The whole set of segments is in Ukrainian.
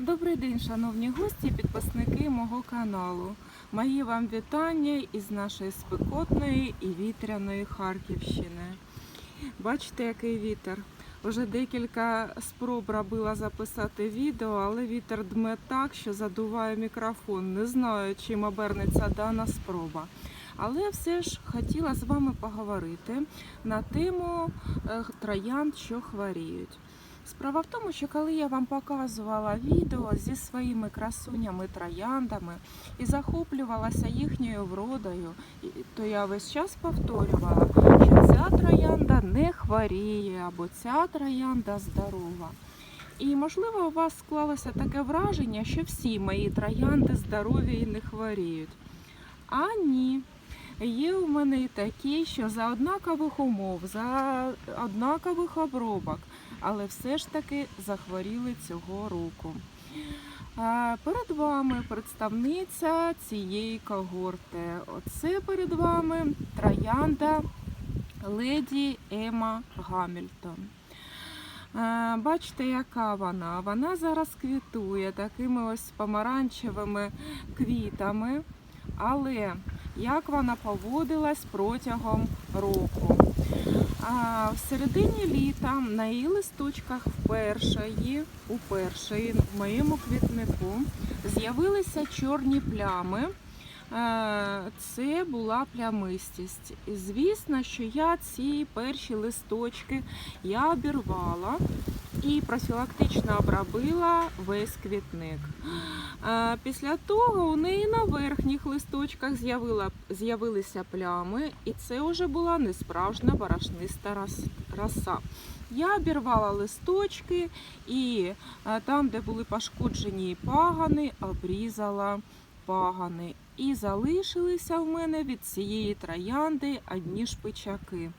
Добрий день, шановні гості, і підписники мого каналу. Мої вам вітання із нашої спекотної і вітряної Харківщини. Бачите, який вітер. Вже декілька спроб робила записати відео, але вітер дме так, що задуває мікрофон. Не знаю, чим обернеться дана спроба. Але все ж хотіла з вами поговорити на тему е, троянд, що хворіють. Справа в тому, що коли я вам показувала відео зі своїми красунями трояндами і захоплювалася їхньою вродою, то я весь час повторювала, що ця троянда не хворіє або ця троянда здорова. І можливо у вас склалося таке враження, що всі мої троянди здорові і не хворіють. А ні. Є у мене і такі, що за однакових умов, за однакових обробок, але все ж таки захворіли цього року. Перед вами представниця цієї когорти. Оце перед вами троянда леді Ема Гамільтон. Бачите, яка вона? Вона зараз квітує такими ось помаранчевими квітами, але як вона поводилась протягом року. А в середині літа на її листочках вперше, уперше в моєму квітнику з'явилися чорні плями. Е, Це була плямистість. Звісно, що я ці перші листочки я обірвала і профілактично обробила весь квітник. Після того у неї на верхніх листочках з'явилися плями, і це вже була несправжня барашниста рос- роса. Я обірвала листочки і там, де були пошкоджені пагани, обрізала пагани. І залишилися в мене від цієї троянди одні шпичаки.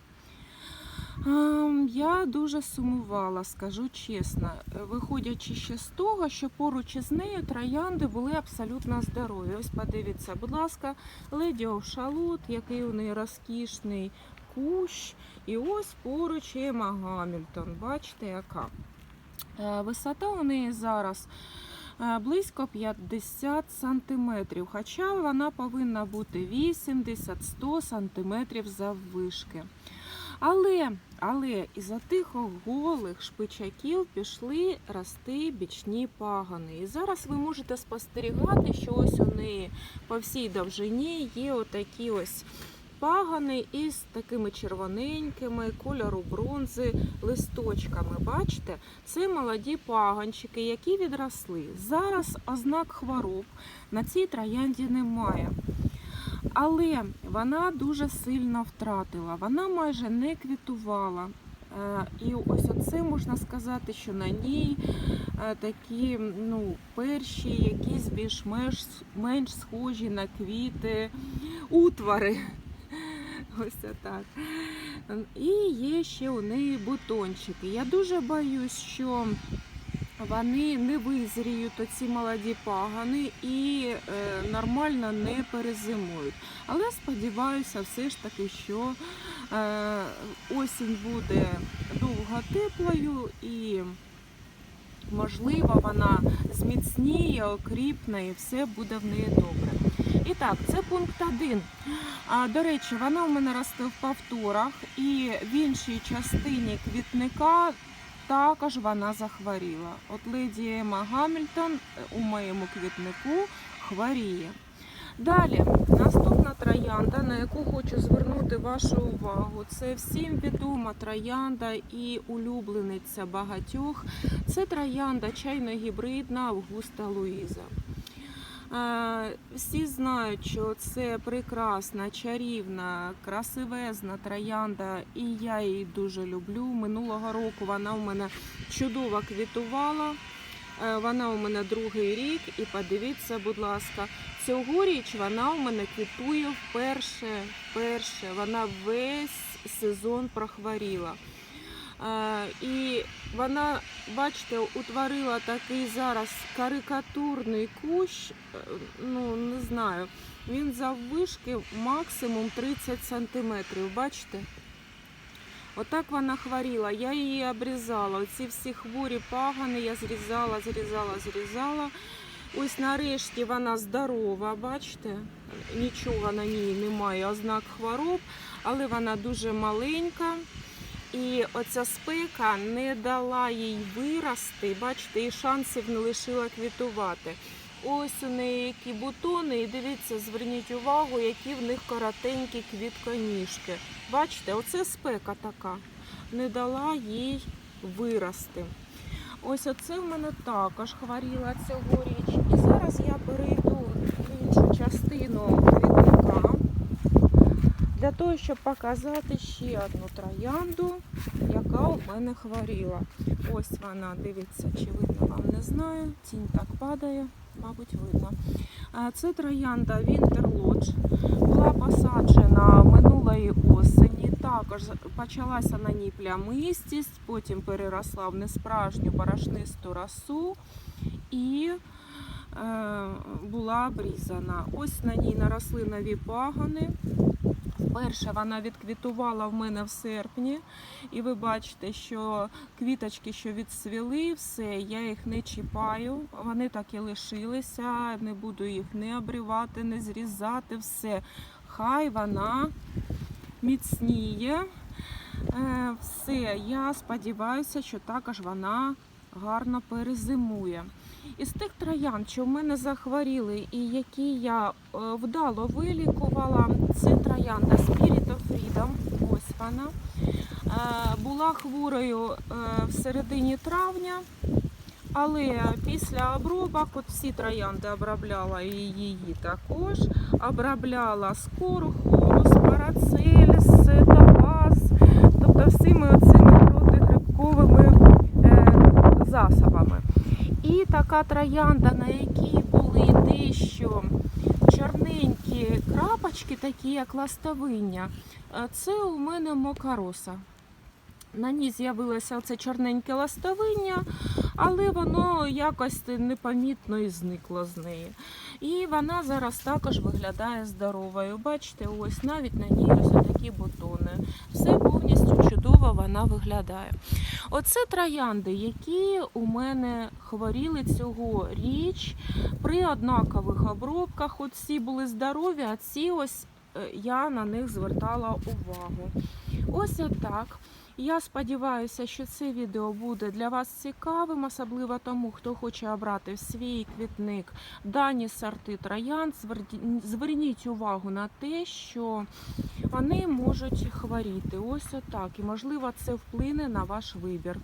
Ем, Я дуже сумувала, скажу чесно, е, виходячи ще з того, що поруч із нею троянди були абсолютно здорові. Ось подивіться, будь ласка, леді Овшалут, який у неї розкішний кущ. І ось поруч Ема Гамільтон. Бачите, яка. Е, Висота у неї зараз е, близько 50 сантиметрів, хоча вона повинна бути 80-100 сантиметрів заввишки. Але, але із-за тих голих шпичаків пішли рости бічні пагани. І зараз ви можете спостерігати, що ось у неї по всій довжині є отакі ось пагани із такими червоненькими кольору бронзи листочками. Бачите, це молоді паганчики, які відросли. Зараз ознак хвороб на цій троянді немає. Але вона дуже сильно втратила, вона майже не квітувала. Е, І ось оце можна сказати, що на ній е, такі ну, перші, якісь більш-менш менш схожі на квіти, утвари. Ось так. І є ще у неї бутончики. Я дуже боюсь, що вони не визріють оці молоді пагани і е, нормально не перезимують. Але сподіваюся, все ж таки, що е, осінь буде довго теплою і, можливо, вона зміцніє, окріпне і все буде в неї добре. І так, це пункт один. А, до речі, вона у мене росте в повторах, і в іншій частині квітника також вона захворіла. От леді Ема Гамільтон е, у моєму квітнику хворіє. Далі, наступна троянда, на яку хочу звернути вашу увагу, це всім відома троянда і улюблениця багатьох. Це троянда чайно-гібридна Августа Луїза. Всі знають, що це прекрасна, чарівна, красивезна троянда, і я її дуже люблю. Минулого року вона у мене чудово квітувала. Е, Вона у мене другий рік, і подивіться, будь ласка, цьогоріч вона у мене квітує вперше. вперше. Вона весь сезон прохворіла. І вона, бачите, утворила такий зараз карикатурний кущ. е, Ну, не знаю, він заввишки максимум 30 сантиметрів. Бачите? Отак вона хворіла. Я її обрізала. Оці всі хворі пагани я зрізала, зрізала, зрізала. Ось нарешті вона здорова, бачите? Нічого на ній немає, ознак хвороб, але вона дуже маленька. І оця спека не дала їй вирости, бачите, і шансів не лишила квітувати. Ось у неї які бутони, і дивіться, зверніть увагу, які в них коротенькі квітконіжки. Бачите, оце спека така. Не дала їй вирости. Ось оце в мене також хворіла цьогоріч. І зараз я перейду в іншу частину для того, щоб показати ще одну троянду, яка у мене хворіла. Ось вона, дивіться, чи видно вам не знаю. Тінь так падає, мабуть, видно. Це троянда Winter Lodge. Була посаджена минулої осені. Також почалася на ній плямистість, потім переросла в несправжню порошнисту росу і е, була обрізана. Ось на ній наросли нові пагони. Вперше вона відквітувала в мене в серпні, і ви бачите, що квіточки, що відсвіли, все, я їх не чіпаю. Вони так і лишилися. Не буду їх не обривати, не зрізати. Все. Хай вона міцніє. Е, Все, я сподіваюся, що також вона гарно перезимує. Із тих троян, що в мене захворіли і які я е, вдало вилікувала, це троянда Spirit of Freedom. Ось вона. Е, Була хворою е, в середині травня, але після обробок, от всі троянди обробляла і її також. Обробляла скорохолус, парацеліс, топаз, тобто всіми оцими така троянда, на якій були дещо чорненькі крапочки, такі як ластовиння, е, це у мене мокароса. На ній з'явилося оце чорненьке ластовиння, але воно якось непомітно і зникло з неї. І вона зараз також виглядає здоровою. Бачите, ось навіть на ній ось такі бутони. Все повністю чудово вона виглядає. Оце троянди, які у мене хворіли цього річ при однакових обробках. Всі були здорові, а ці ось я на них звертала увагу. Ось отак. Я сподіваюся, що це відео буде для вас цікавим, особливо тому, хто хоче обрати в свій квітник дані сорти троянд. Зверніть увагу на те, що вони можуть хворіти. Ось отак. І можливо це вплине на ваш вибір.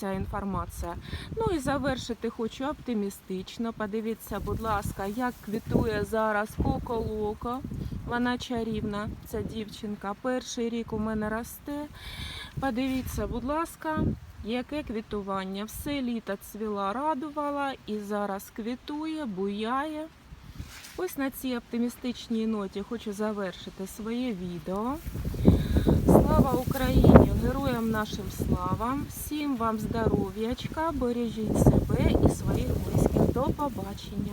Ця інформація. Ну і завершити хочу оптимістично. Подивіться, будь ласка, як квітує зараз Коко Локо. Вона чарівна, ця дівчинка. Перший рік у мене росте. Подивіться, будь ласка, яке квітування. Все літо цвіла, радувала і зараз квітує, буяє. Ось на цій оптимістичній ноті хочу завершити своє відео. Слава Україні! Героям нашим слава! Всім вам здоров'ячка, бережіть себе і своїх близьких. До побачення!